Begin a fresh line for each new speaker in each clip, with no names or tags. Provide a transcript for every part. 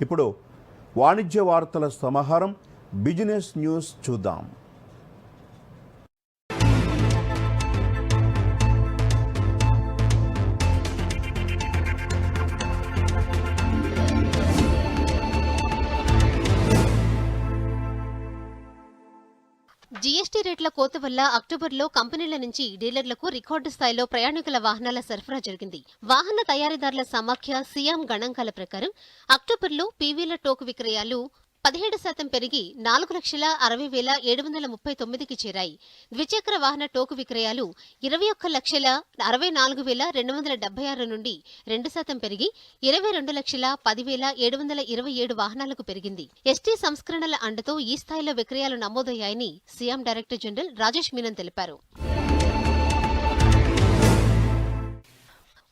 ఇప్పుడు వాణిజ్య వార్తల సమాహారం బిజినెస్ న్యూస్ చూద్దాం.
జీఎస్టీ రేట్ల కోత వల్ల అక్టోబర్లో కంపెనీల నుంచి డీలర్లకు రికార్డు స్థాయిలో ప్రయాణికుల వాహనాల సరఫరా జరిగింది. వాహన తయారీదారుల సమాఖ్య సియాం గణాంకాల ప్రకారం అక్టోబర్లో పీవీల టోకు విక్రయాలు పదిహేడు శాతం పెరిగి నాలుగు లక్షల అరవై వేల ఏడు వందల ముప్పై తొమ్మిదికి చేరాయి. ద్విచక్ర వాహన టోకు విక్రయాలు ఇరవై ఒక్క లక్షల అరవై నాలుగు వేల రెండు వందల డెబ్బై ఆరు నుండి రెండు శాతం పెరిగి ఇరవై రెండు లక్షల పదివేల ఏడు వందల ఇరవై ఏడు వాహనాలకు పెరిగింది. ఎస్టీ సంస్కరణల అండతో ఈ స్థాయిలో విక్రయాలు నమోదయ్యాయని C M director general Rajesh Menon తెలిపారు.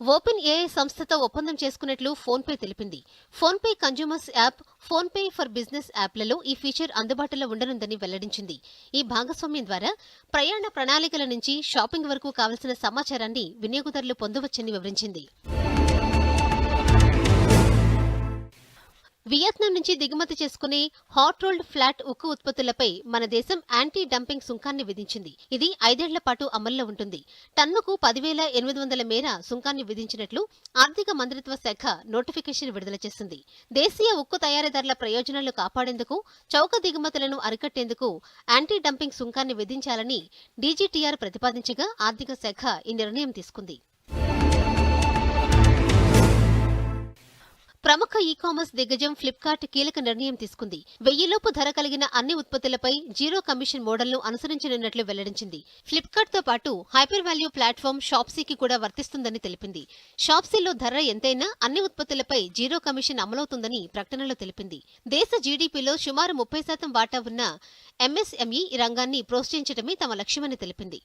ఓపెన్ ఏఐ సంస్థతో ఒప్పందం చేసుకున్నట్లు ఫోన్పే తెలిపింది. PhonePe consumers app PhonePe for business యాప్లలో ఈ ఫీచర్ అందుబాటులో ఉండనుందని వెల్లడించింది. ఈ భాగస్వామ్యం ద్వారా ప్రయాణ ప్రణాళికల నుంచి షాపింగ్ వరకు కావలసిన సమాచారాన్ని వినియోగదారులు పొందవచ్చని వివరించింది. వియత్నాం నుంచి దిగుమతి చేసుకునే హాట్ రోల్డ్ ఫ్లాట్ ఉక్కు ఉత్పత్తులపై మన దేశం యాంటీ డంపింగ్ సుంకాన్ని విధించింది. ఇది ఐదేళ్ళ పాటు అమల్లో ఉంటుంది. టన్నుకు పదివేల ఎనిమిది వందల మేర సుంకాన్ని విధించినట్లు ఆర్థిక మంత్రిత్వ శాఖ నోటిఫికేషన్ విడుదల చేసింది. దేశీయ ఉక్కు తయారీదారుల ప్రయోజనాలు కాపాడేందుకు చౌక దిగుమతులను అరికట్టేందుకు యాంటీ డంపింగ్ సుంకాన్ని విధించాలని డీజీటీఆర్ ప్రతిపాదించగా ఆర్థిక శాఖ ఈ నిర్ణయం తీసుకుంది. ప్రముఖ ఈ కామర్స్ దిగ్గజం ఫ్లిప్కార్ట్ కీలక నిర్ణయం తీసుకుంది. వెయ్యిలోపు ధర కలిగిన అన్ని ఉత్పత్తులపై జీరో కమిషన్ మోడల్ను అనుసరించనున్నట్లు వెల్లడించింది. ఫ్లిప్కార్ట్తో పాటు హైపర్ వాల్యూ ప్లాట్ఫామ్ షాప్సీకి కూడా వర్తిస్తుందని తెలిపింది. షాప్సీలో ధర ఎంతైనా అన్ని ఉత్పత్తులపై జీరో కమిషన్ అమలవుతుందని ప్రకటనలో తెలిపింది. దేశ జీడీపీలో సుమారు ముప్పై శాతం వాటా ఉన్న ఎంఎస్ఎంఈ రంగాన్ని ప్రోత్సహించడమే తమ లక్ష్యమని తెలిపింది.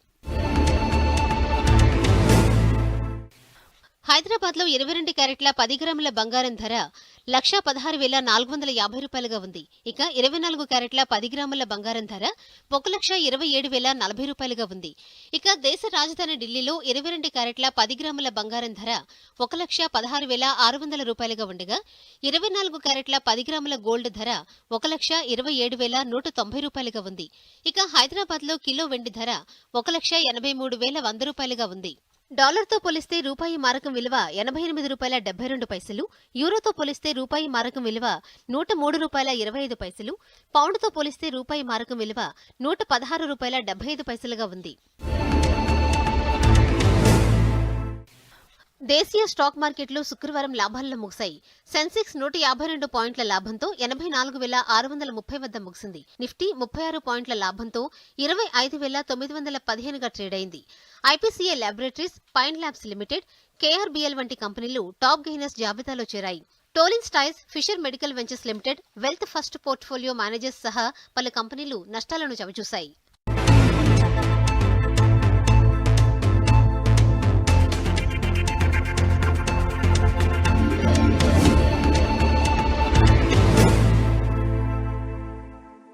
హైదరాబాద్లో ఇరవై రెండు క్యారెట్ల పది గ్రాముల బంగారం ధర లక్ష పదహారు వేల నాలుగు వందల యాభై రూపాయలుగా ఉంది. ఇక ఇరవై నాలుగు క్యారెట్ల పది గ్రాముల బంగారం ధర ఒక లక్ష ఇరవై ఏడు వేల నలభై రూపాయలుగా ఉంది. ఇక దేశ రాజధాని ఢిల్లీలో ఇరవై రెండు క్యారెట్ల పది గ్రాముల బంగారం ధర ఒక లక్ష పదహారు వేల ఆరు వందల రూపాయలుగా ఉండగా ఇరవై నాలుగు క్యారెట్ల పది గ్రాముల గోల్డ్ ధర ఒక లక్ష ఇరవై ఏడు వేల నూట తొంభై రూపాయలుగా ఉంది. ఇక హైదరాబాద్లో కిలో వెండి ధర ఒక లక్ష ఎనభై మూడు వేల వంద రూపాయలుగా ఉంది. డాలర్తో పోలిస్తే రూపాయి మారకం విలువ ఎనభై ఎనిమిది రూపాయల డెబ్బై రెండు పైసలు యూరోతో పోలిస్తే రూపాయి మారకం విలువ నూట మూడు రూపాయల ఇరవై ఐదు పైసలు పౌండ్తో పోలిస్తే రూపాయి మారకం విలువ నూట పదహారు రూపాయల డెబ్బై ఐదు పైసలుగా ఉంది. దేశీయ స్టాక్ మార్కెట్లు శుక్రవారం లాభాల్లో ముగిశాయి. సెన్సెక్స్ నూట యాభై రెండు పాయింట్ల లాభంతో ఎనభై నాలుగు వేల ఆరు వందల ముప్పై వద్ద ముగిసింది. నిఫ్టీ ముప్పై ఆరు పాయింట్ల లాభంతో ఇరవై ఐదు వేల తొమ్మిది వందల పదిహేనుగా ట్రేడ్ అయింది. Ipca Laboratories Pine Labs Limited K R B L వంటి కంపెనీలు టాప్ గెయినర్స్ జాబితాలో చేరాయి. టోలిన్ styles Fisher Medical Ventures Limited Wealth First Portfolio Managers సహా పలు కంపెనీలు నష్టాలను చవిచూశాయి.